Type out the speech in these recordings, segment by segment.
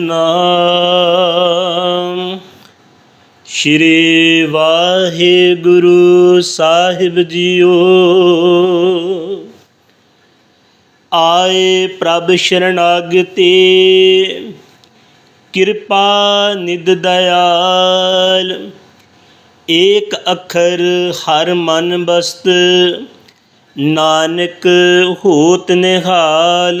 ਨਾਮ। ਸ਼੍ਰੀ ਵਾਹਿਗੁਰੂ ਸਾਹਿਬ ਜੀਓ। ਆਏ ਪ੍ਰਭ ਸ਼ਰਨਾਗਤੇ ਕਿਰਪਾ ਨਿਦ ਦਇਆਲ। ਏਕ ਅੱਖਰ ਹਰ ਮਨ ਬਸਤ। ਨਾਨਕ ਹੋਤ ਨਿਹਾਲ।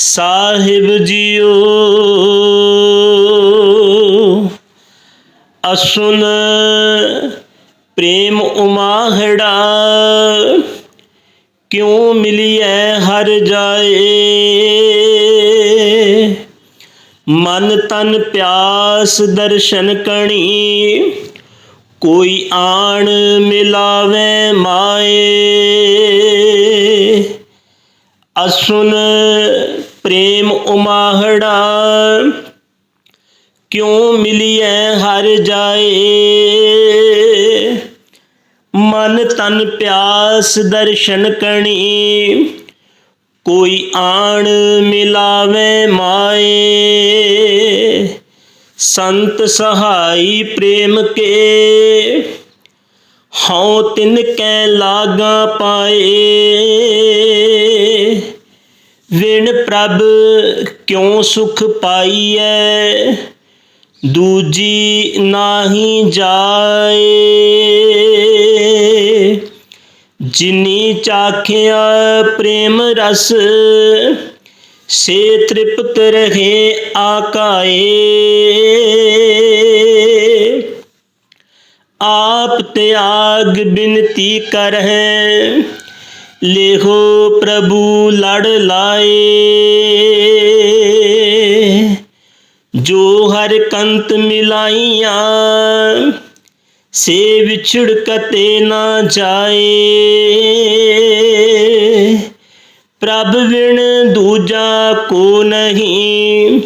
ਸਾਹਿਬ ਜੀਓ, ਅਸੁਨ ਪ੍ਰੇਮ ਉਮਾਹੜਾ, ਕਿਉ ਮਿਲਿਐ ਹਰ ਜਾਏ? ਮਨ ਤਨ ਪਿਆਸ ਦਰਸ਼ਨ ਕਣੀ, ਕੋਈ ਆਣ ਮਿਲਾਵੇ ਮਾਏ? ਅਸੁਨ ਪ੍ਰੇਮ ਉਮਾਹੜਾ। ਕਿਉ ਮਿਲਿਐ ਹਰ ਜਾਏ? ਮਨ ਤਨ ਪਿਆਸ ਦਰਸ਼ਨ ਕਣੀ ਕੋਈ ਆਣ ਮਿਲਾਵੇ ਮਾਏ। ਸੰਤ ਸਹਾਈ ਪ੍ਰੇਮ ਕੇ। ਹਉ ਤਿਨ ਕੈ ਲਾਗਾ ਪਾਏ ਵਿਣ ਪ੍ਰਭ ਕਿਉ ਸੁਖ ਪਾਈਐ ਦੂਜੀ ਨਾਹੀ ਜਾਏ ਜਿਨੀ ਚਾਖਿਆ ਪ੍ਰੇਮ ਰਸ ਸੇ ਤ੍ਰਿਪਤ ਰਹੇ ਆਕਾਏ ਆਪ ਤਿਆਗ ਬਿਨਤੀ ਕਰਹਿ, ਲੇਹੋ ਪ੍ਰਭੂ ਲੜ ਲਾਏ। ਜੋ ਹਰ ਕੰਤ ਮਿਲਾਈਆਂ, ਸੇ ਵਿਛੜ ਕਤੇ ਨਾ ਜਾਏ। ਪ੍ਰਭ ਵਿਣ ਦੂਜਾ ਕੋ ਨਹੀਂ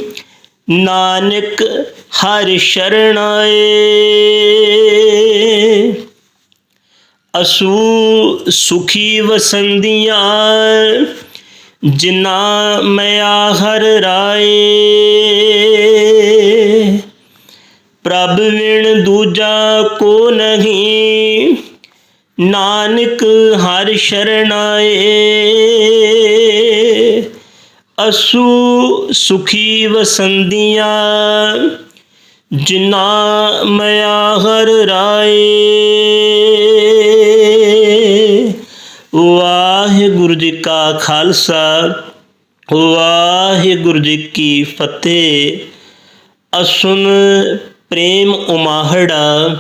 ਨਾਨਕ ਹਰ ਸ਼ਰਣਾਏ ਅਸੂ ਸੁਖੀ ਵਸੰਦੀਆਂ ਜਿਨਾ ਮਿਆ ਹਰ ਰਾਏ। ਪ੍ਰਭ ਵਿਣ ਦੂਜਾ ਕੋ ਨਹੀਂ, ਨਾਨਕ ਹਰ ਸ਼ਰਣਾਏ ਅਸੂ ਸੁਖੀ ਵਸੰਦੀਆਂ ਜਿਨਾ ਮਿਆ ਹਰ ਰਾਏ। ਵਾਹਿਗੁਰੂ ਜੀ ਕਾ ਖਾਲਸਾ, ਵਾਹਿਗੁਰੂ ਜੀ ਕੀ ਫਤਿਹ। ਅਸੁਨ ਪ੍ਰੇਮ ਉਮਾਹੜਾ,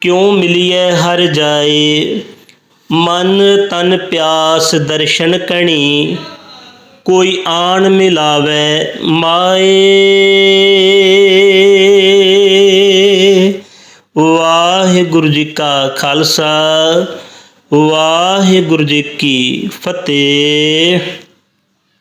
ਕਿਉਂ ਮਿਲਿਐ ਹਰ ਜਾਏ? ਮਨ ਤਨ ਪਿਆਸ ਦਰਸ਼ਨ ਕਣੀ ਕੋਈ ਆਣ ਮਿਲਾਵੇ ਮਾਏ। ਵਾਹਿਗੁਰੂ ਜੀ ਕਾ ਖਾਲਸਾ ਵਾਹਿਗੁਰੂ ਜੀ ਕੀ ਫਤਿਹ।